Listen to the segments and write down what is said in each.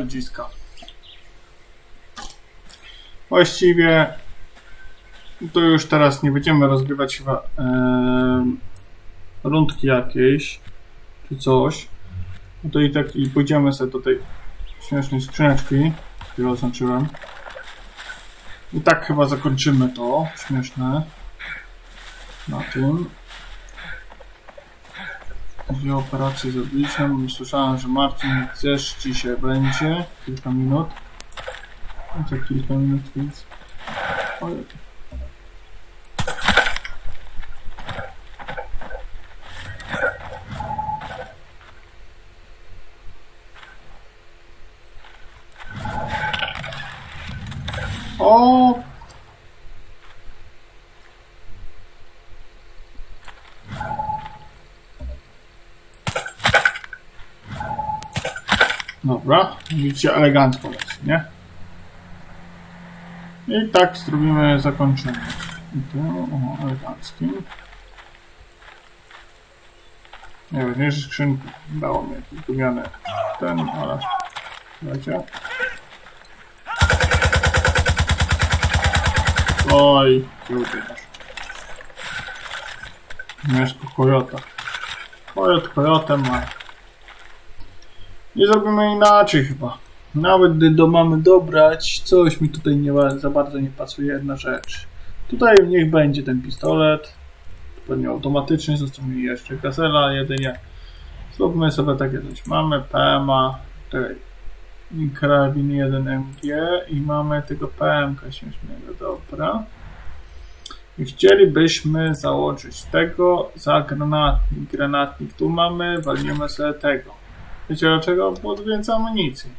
ludziska. Właściwie to już teraz nie będziemy rozgrywać chyba em, rundki jakiejś czy coś. No to i tak i pójdziemy sobie do tej śmiesznej skrzyneczki, którą oznaczyłem. I tak chyba zakończymy to śmieszne na tym. Dwie operacje zrobiliśmy. Słyszałem, że Marcin też dzisiaj będzie. Kilka minut. No to kilka minut, więc... Ojej. O! Dobra, widzicie elegancko nie? I tak zrobimy zakończenie. I to o, eleganckim. Najważniejsze skrzynki dało mi gumiany ten, ale słuchajcie. Oj, kurde masz. Mieszko kojota. Kojot kojotem, a nie zrobimy inaczej chyba. Nawet gdy do mamy dobrać, coś mi tutaj nie za bardzo nie pasuje jedna rzecz. Tutaj niech będzie ten pistolet. Pewnie automatycznie zostawimy jeszcze gazela jedynie. Zróbmy sobie takie coś. Mamy PMA, tutaj karabin 1 MG i mamy tego PMK śmiesznego, dobra. I chcielibyśmy założyć tego za granatnik. Granatnik tu mamy, walniemy sobie tego. Wiecie dlaczego? Bo więcej amunicji.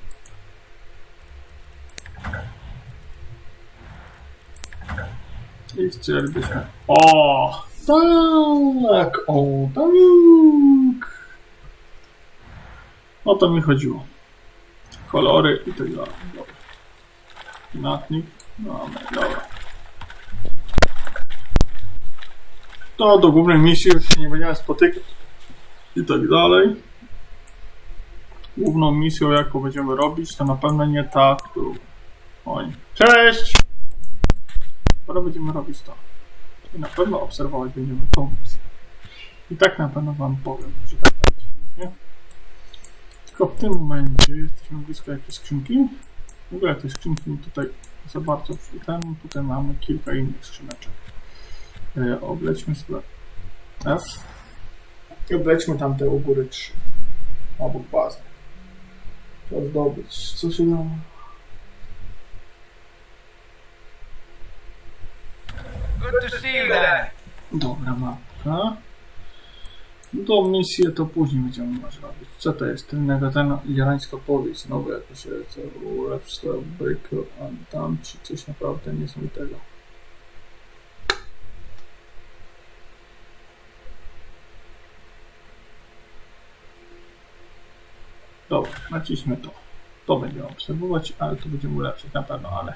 I chcielibyśmy... O! Tak! O, tak! O to mi chodziło. Kolory i tak dalej. Dobra. Granatnik. Mamy, dobra. To do głównej misji już się nie będziemy spotykać. I tak dalej główną misją, jaką będziemy robić, to na pewno nie ta, którą oni. Cześć! Pora będziemy robić to. I na pewno obserwować będziemy tą misję. I tak na pewno wam powiem, że tak będzie. Nie? Tylko w tym momencie jesteśmy blisko jakiejś skrzynki. W ogóle tej skrzynki tutaj za bardzo ten, tutaj mamy kilka innych skrzyneczek. E, oblećmy sobie F. I oblećmy tamte u góry trzy. Obok bazy. To zdobyć. Co się da? Good to see you there. Dobra mapka. No to misję to później będziemy może robić. Co to jest? Tylnego ten irańska powieść. Znowu jakoś co ulepszy break and tam czy coś naprawdę niesamowitego. Dobra, naciśnijmy to. To będziemy obserwować, ale to będziemy ulepszać na pewno, ale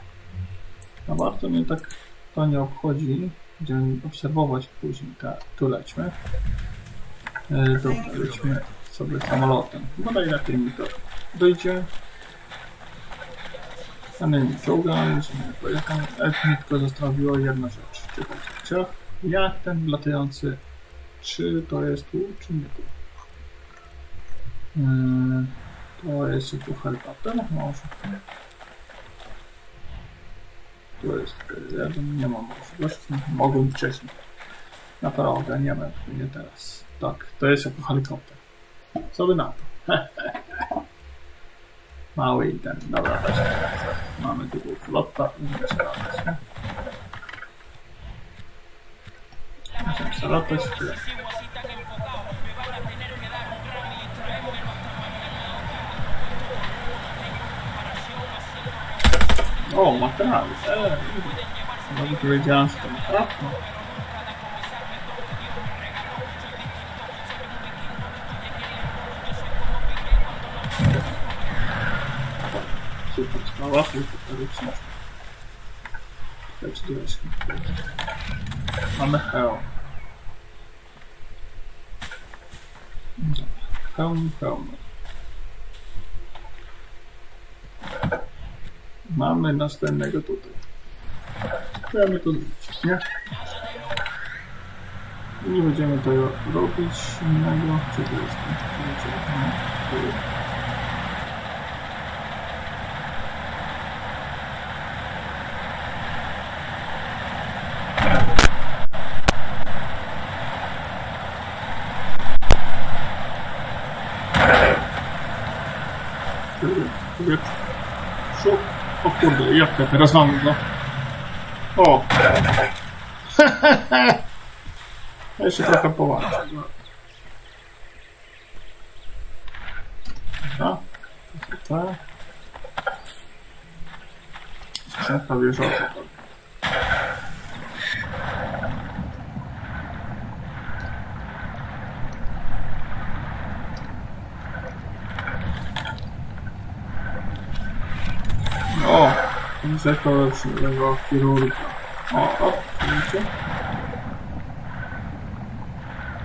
na bardzo mnie tak to nie obchodzi. Będziemy obserwować później. Tak, tu lećmy. E, dobra, lećmy sobie samolotem. Bodaj na tym mi to dojdzie. Samymi czołgami, że nie pojechał. Ed tylko zostawiło jedna rzecz. Czekajcie, jak ten latający, czy to jest tu, czy nie tu? Yy, to jest tu helikopter, może. Tu jest jeden, nie mam możliwości, mogłem wcześniej. Naprawdę, nie wiem, nie teraz. Tak, to jest jako helikopter. Co by na to? Mały i ten, dobra, Mamy tu flota, sprawdzać, nie? Możemy sobie latać, tyle. O, materiały, eee. Nawet nie wiedziałem, że to naprawdę. Super sprawa, helikopteryczna. Czekajcie, gdzie jest helikopter? Mamy hełm. Dobra, hełm, hełm. Mamy następnego tutaj. Chcemy to nie? I nie będziemy tego robić innego. Gdzie to jest? Gdzie? No, tu jest. Kobiet. Szuk. Kurde, jabłka, teraz mamy go. O! Jeszcze trochę połączę. Dobra. Tutaj. Skrzynka. O! Lepszego chirurga. O, o, widzicie?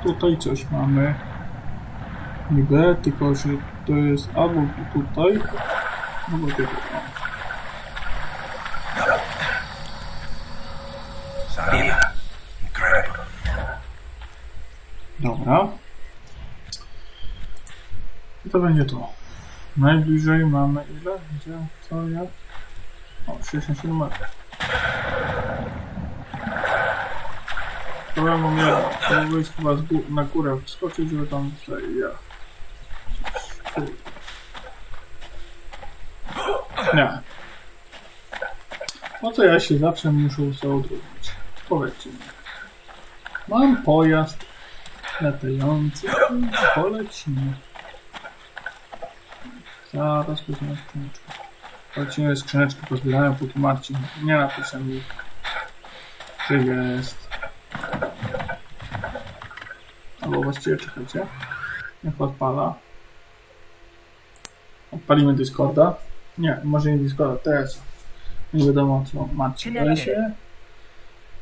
Tutaj coś mamy. Niby, tylko że to jest albo tutaj, albo tutaj. Dobra. I to będzie to. Najbliżej mamy ile? Gdzie? Co? Jak? O, 67 metrów. Mam jedno. To wyjść chyba na górę wskoczyć, żeby tam tutaj ja. Nie. Po co ja się zawsze muszę sobie odróżnić? Powiedzcie mi. Mam pojazd latający. Polecimy. Zaraz wezmę skrzyneczkę. Polecimy skrzyneczkę, pozbierałem póki Marcin nie napisał mi, że jest. Albo właściwie czekajcie. Niech odpala. Odpalimy Discorda. Nie, może nie Discorda, TS. Nie wiadomo co Marcin weźmie.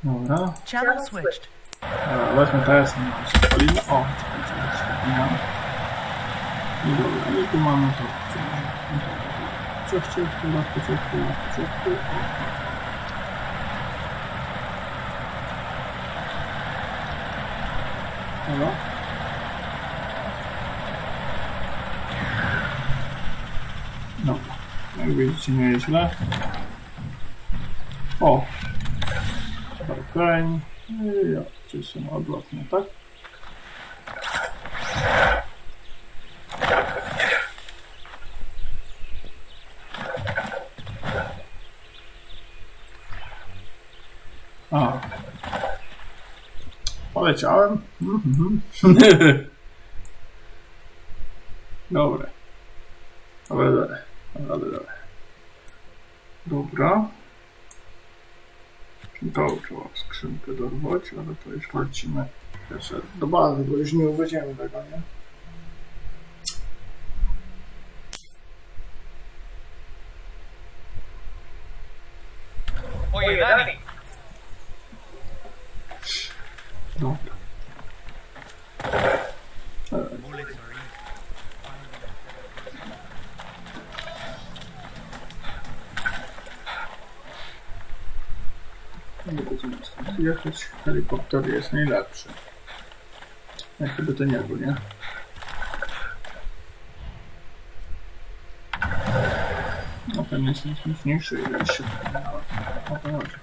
Dobra. Channel switched. Dobra, weźmy TS na odpalimy. O, czekajcie, wspomniałem. I dobra, i tu mamy to. Ciuch, ciuch, ciuch, ciuch, ciuch, ciuch, ciuch. Dobra. Dobra. Jak widzicie, nie jest źle. O! Parkeń. I ja, czy są odwrotnie, tak? A. Poleciałem. Mhm. Dobre. Dobre, dobre. Dobre, dobre. Dobra. To trzeba skrzynkę dorwać, ale to już lecimy jeszcze do bazy, bo już nie uwedziemy tego, nie? Nie będziemy stąd jechać. Helikopter jest najlepszy. Jakby to nie było, nie? No ten jest najsmutniejszy i jeszcze o to chodzi.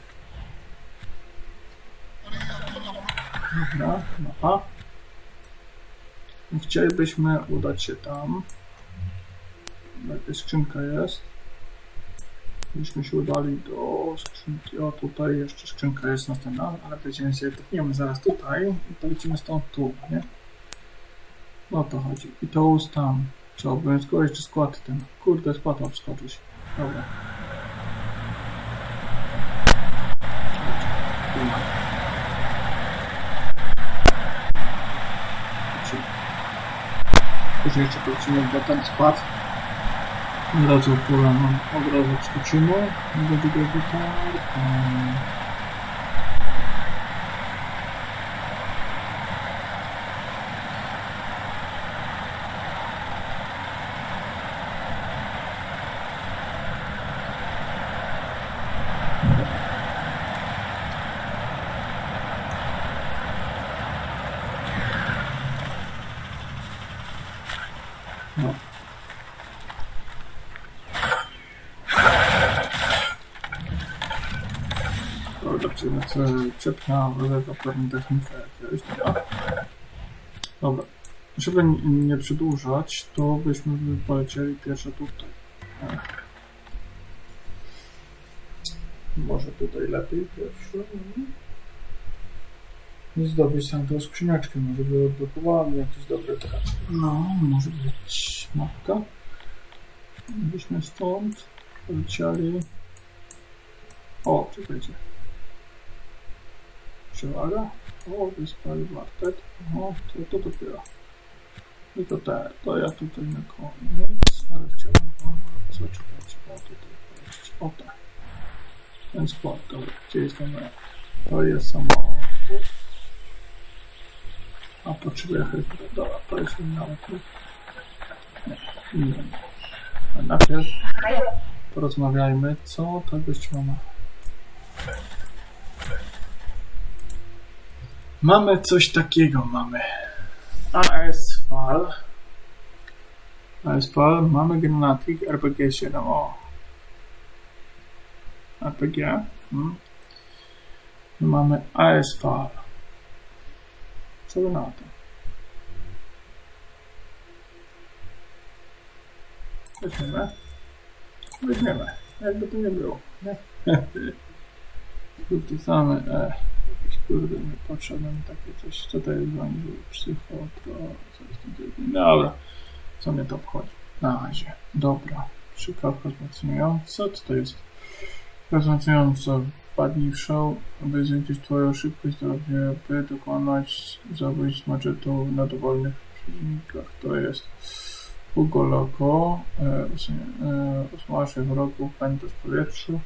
Dobra, mapa. Chcielibyśmy udać się tam. Jakaś skrzynka jest. Byśmy się udali do skrzynki. O, tutaj jeszcze skrzynka jest następna, ale będziemy się topniemy zaraz tutaj i polecimy stąd tu, nie? O to chodzi. I to tam. Co, obowiązkowo jeszcze skład ten. Kurde, skład obskoczyć. Dobra. Później jeszcze polecimy do ten skład. Od razu polam, od razu wskoczymy. Nie więc czepna wylega pewnie technikę jakiegoś, dobra. Żeby nie, nie przedłużać, to byśmy by polecieli pierwsze tutaj. Może tutaj lepiej pierwsze. I zdobyć tam tą skrzyneczkę, może by odblokowali jakieś dobre traty. No, może być mapka. Byśmy stąd polecieli. O, czekajcie. Przewaga. O, wyspa i wartet. O, to, to dopiero. I to te, to ja tutaj na koniec. Ale chciałbym, o, co, czekajcie, o, tutaj polecieć. O, tak. Ten skład, dobra, gdzie jest ten, to jest samochód. A potrzebuję helikopter. Dobra, to jest inna okruch. Nie, nie. A najpierw porozmawiajmy, co ta gościu ma. Mamy coś takiego, mamy AS-FAL. AS-FAL, mamy Granatik RPG-7, o. RPG. Hmm. Mamy AS-FAL. Co wy na to? Weźmiemy. Weźmiemy. Jakby to nie było. Nie? Tu same, e, niepotrzebne mi takie coś. Co to jest za psychotro? Coś tam takiego. Dobra. Co mnie to obchodzi? Na razie. Dobra. Szykawka wzmacniająca. Co to jest? Wzmacniająca. Wpadnij w show, aby zwiększyć twoją szybkość zdrowie, by dokonać zabójstw maczetą na dowolnych przeciwnikach. To jest Hugo Loco. E, e, usmaży wrogów będąc w powietrzu.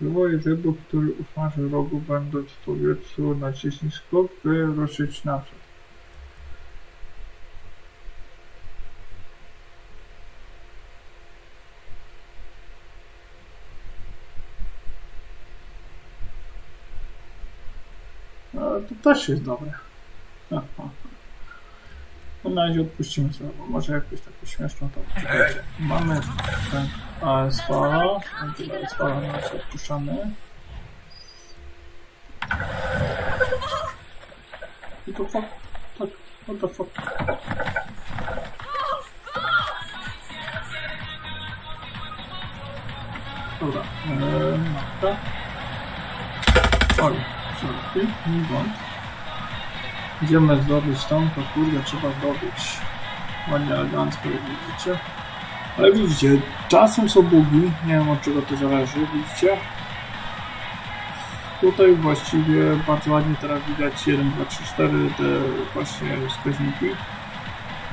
Wywołaj wybuch, który usmaży wrogów będąc w powietrzu. Naciśnij skok, by ruszyć naprzód. No, to też jest dobre. No, na razie odpuścimy sobie, bo może jakąś taką śmieszną to czekajcie. Mamy ten ASV, ASV na razie odpuszczamy. I to fuck, tak, what the fuck. Dobra, eee, mapka. Oj, sorry, nie błąd. Idziemy zdobyć tą, to kurde trzeba zdobyć. Ładnie elegancko, widzicie. Ale widzicie, czasem są bugi, nie wiem od czego to zależy, widzicie? Tutaj właściwie bardzo ładnie teraz widać 1, 2, 3, 4 te właśnie wskaźniki.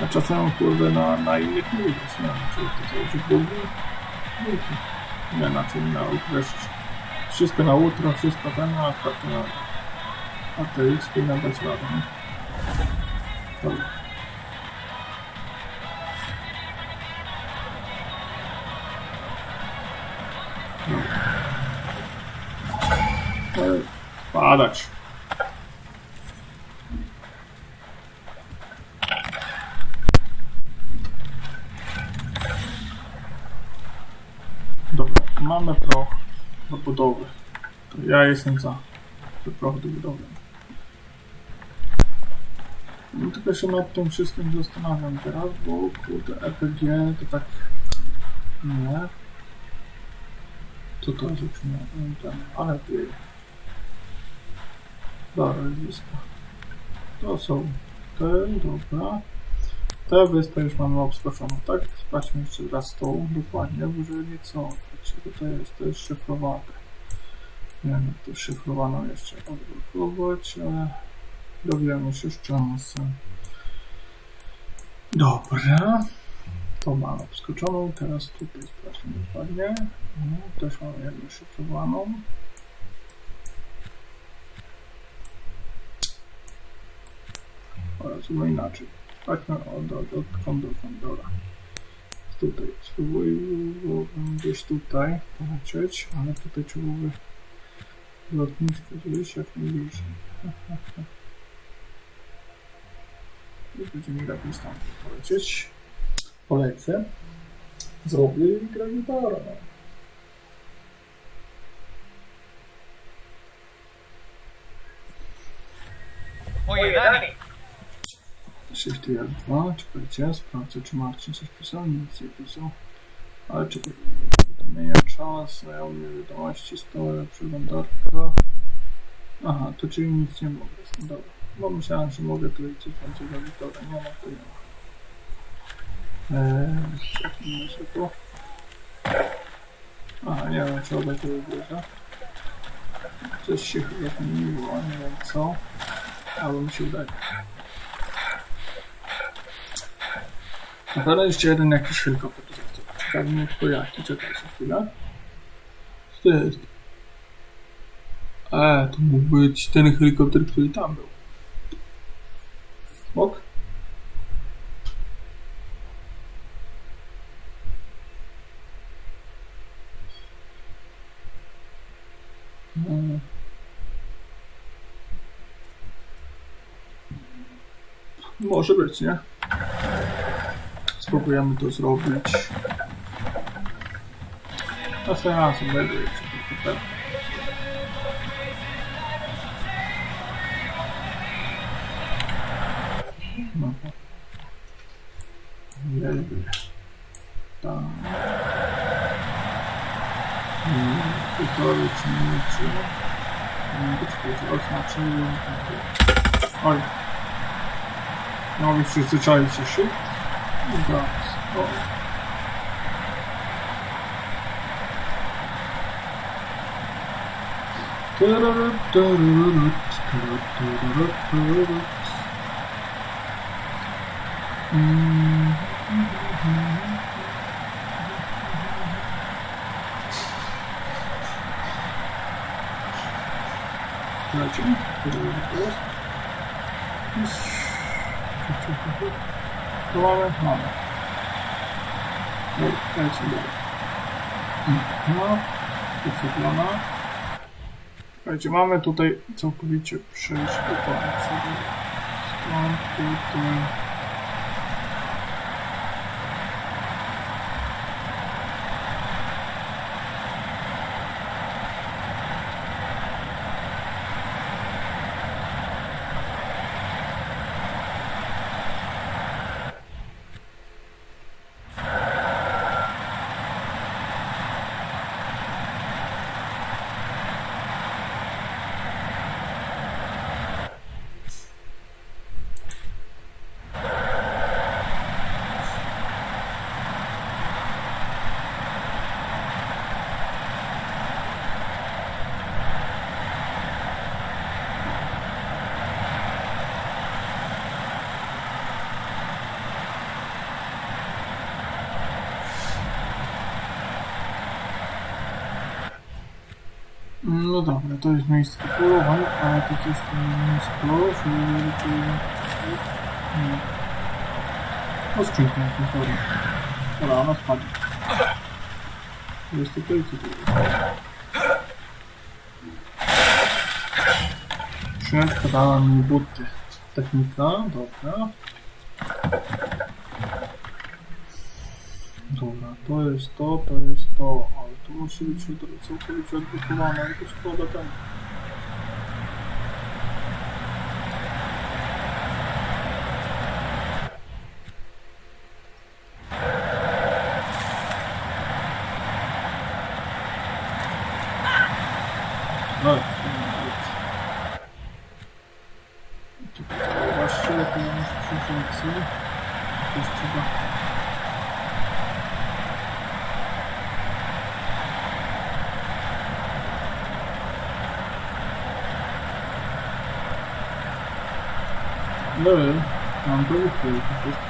A czasem kurde na, na innych nie widać, nie wiem czy to jakieś bugi. Bugi. Nie na czym na określić. Wszystko na ultra, wszystko ten, a na ATX powinna dać radę? Dobra. Padać. Dobra, mamy proch do budowy. To ja jestem za. To proch do budowy. No tylko się nad tym wszystkim zastanawiam teraz, bo kurde RPG to tak nie. Co to nie ten, ale wieje. Dobra, blisko. To są te, dobra. Tę wyspę już mamy obskoczoną, tak? Sprawdźmy jeszcze raz tą dokładnie, bo żeby nie cofać. Bo to jest, to jest szyfrowane. Nie wiem jak to szyfrowano jeszcze odblokować, ale dowiemy się z czasem. Dobra. To mamy obskoczoną, teraz tutaj sprawdźmy dokładnie. No, też mamy jedną szyfrowaną. Oraz no inaczej. Patrzmy od, od, odkąd dokąd, dobra. Tutaj, spróbuję gdzieś tutaj polecieć, ale tutaj trzeba by lotnisko gdzieś jak najbliżej. Już będziemy lepiej stąd polecieć. Polecę. Zrobię i gra gitara. Oje, Dani! Shift F2, czekajcie, sprawdzę czy Marcin coś pisał, nic nie pisał. Ale czekaj, mija czas, ja mnie wiadomości, stałe przeglądarka. Aha, to czyli nic nie mogę, no dobra. Bo myślałem, że mogę tutaj coś więcej robić, dobra, nie ma, ma. Eee, się tu. Aha, nie wiem, czy obaj to wybierze. Coś się chyba zmieniło, nie wiem co. Albo mi się udaje. Na pewno jeszcze jeden jakiś helikopter został. Ciekawi mnie tylko jaki. Czekajcie chwilę. Co to jest? E, to mógł być ten helikopter, który tam był. Ok? Mm. Może być, nie? Spróbujemy to zrobić. Następnym razem będę jeszcze. No. Jakby. Tak. Półtorej czy minuty. Poczekajcie, oznaczyłem. Oj. No wy wszyscy czajcie się. Dobra. Lecimy. To mamy? Mamy. No, lecimy dalej. No, wyświetlona. Słuchajcie, mamy tutaj całkowicie przejść do końca. Stąd tutaj. No dobra, to jest miejsce polowań, ale to coś tam jest to... Nie. O skrzynkę jakąś, dobra. Dobra, ona spadła. To Jest tutaj, co tu jest? Skrzyneczka dała mi buty. Technika, dobra. Dobra, to jest to, to jest to, ale to musi być od- całkowicie odblokowane, ale to szkoda tam. No, Tutaj Właściwie to ja muszę przerzucić. Coś trzeba No, mam to ukryć po prostu.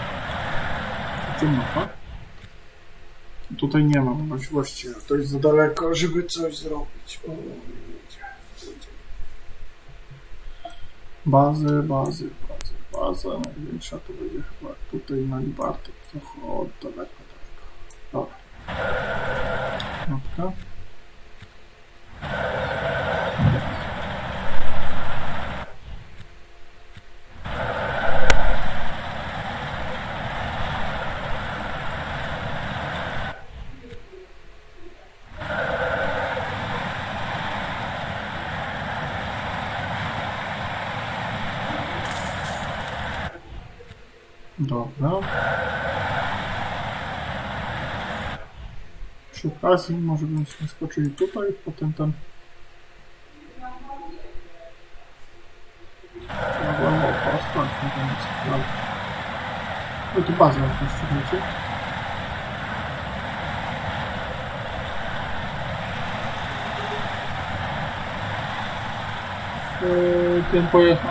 Gdzie mapa? Tutaj nie mam możliwości, to jest za daleko, żeby coś zrobić. O. Bazy, bazy, bazy, baza największa to będzie chyba tutaj na Libartek, trochę od daleko, daleko. Dobra. Mapka. Dobra. Przy okazji może byśmy skoczyli tutaj, potem tam... Trzeba było sprawdźmy tam jest No to bazę jakąś czekajcie. Eee, ten pojazd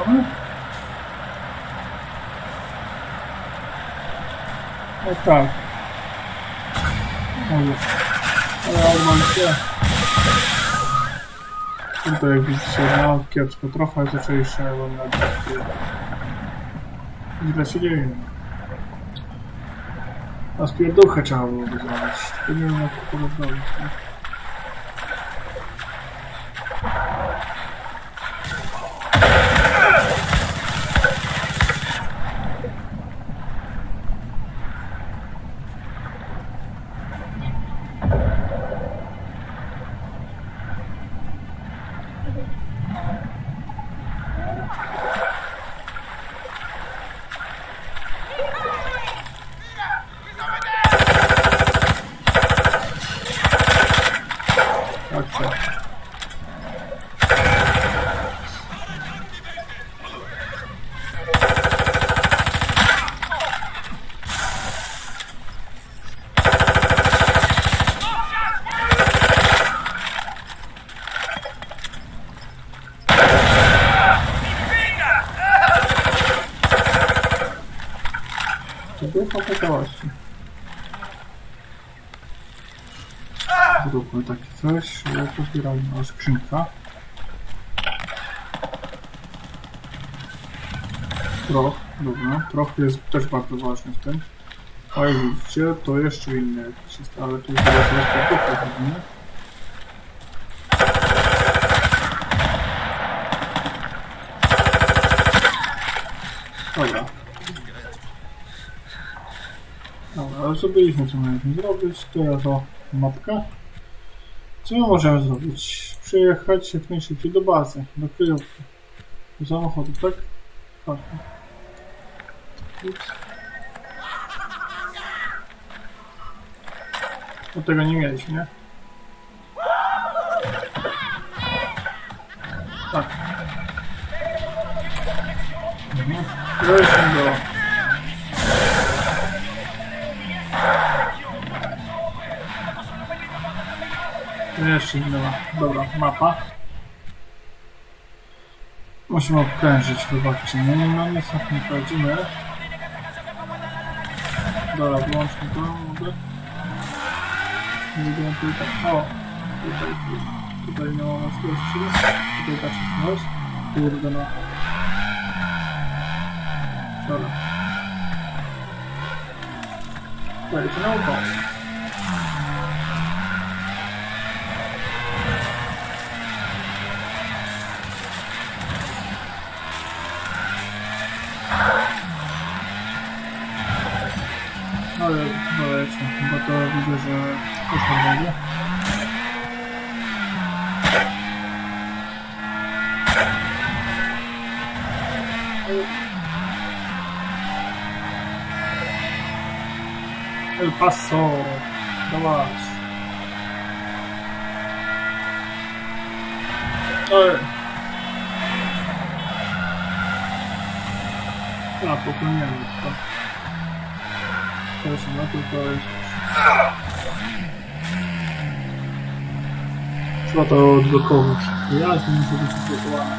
No tak. Może. Ale odwal się. Tutaj jak widzicie, no kiepsko trochę zaczęli strzelać Źle się dzieje. A spierdółkę trzeba byłoby zrobić. Tylko nie wiem jak to zrobić. To było popytałości. Zróbmy takie coś, o skrzynka. Proch, dobra, proch jest też bardzo ważny w tym. A jak widzicie, to jeszcze inne jakieś jest, ale tu teraz rozpakówkę zrobimy. Dobra. Dobra, ale zrobiliśmy co mieliśmy zrobić, teraz o mapka. Co my możemy zrobić? Przyjechać jak najszybciej do bazy, do kryjówki. Do samochodu, tak? Tak. Ups. No tego nie mieliśmy, nie? Tak. Mhm. Weźmy do... Jeszcze inna Dobra, mapa. Musimy obkrężyć wybaczcie. Nie, nie mamy co nie prowadzimy. Dobra, wyłączmy to, mogę. Nie wiem, tutaj. O! Tutaj, tutaj nie ma możliwości. Tutaj da się znaleźć. Kurde no. Dobra. Tutaj jest nauka. El Paso, zobacz. Ej. A, popomniałem to. Proszę, no to to jest... Trzeba to odblokować. Ja to muszę być odblokowane.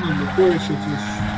No, blokuje się coś.